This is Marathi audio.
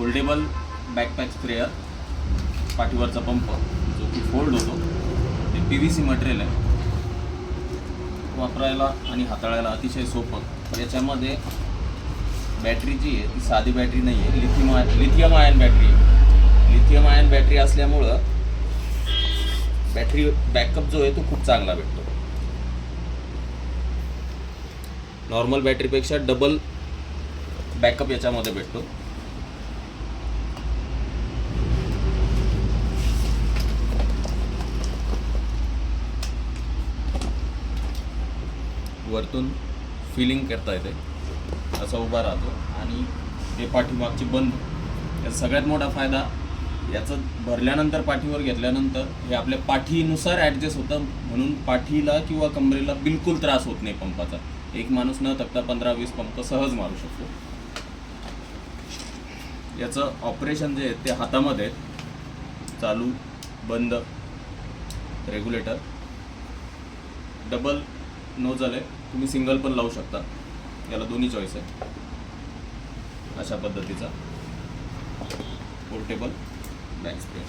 फोल्डेबल बॅकपॅक स्प्रेअर पाठीवरचा पंप जो की फोल्ड होतो ते पी व्ही सी मटेरियल आहे. वापरायला आणि हाताळायला अतिशय सोपं. याच्यामध्ये बॅटरी जी आहे ती साधी बॅटरी नाही आहे lithium I lithium ion battery आहे. लिथियम आयन बॅटरी असल्यामुळं बॅटरी बॅकअप जो आहे तो खूप चांगला भेटतो. नॉर्मल बॅटरीपेक्षा डबल बॅकअप याच्यामध्ये भेटतो. वरतून फिलिंग करता येते. असा उभा राहतो. आणि हे पाठीमागचे बंद. याचा सगळ्यात मोठा फायदा याचं भरल्यानंतर पाठीवर घेतल्यानंतर हे आपल्या पाठीनुसार ॲडजस्ट होतं. म्हणून पाठीला किंवा कमरेला बिलकुल त्रास होत नाही पंपाचा. एक माणूस न थकता पंधरा वीस पंप सहज मारू शकतो. याचं ऑपरेशन जे आहे ते हातामध्ये चालू बंद रेग्युलेटर डबल नो आहे तुम्ही सिंगल पण लावू शकता. याला दोन्ही चॉईस आहे. अशा पद्धतीचा. Portable back spray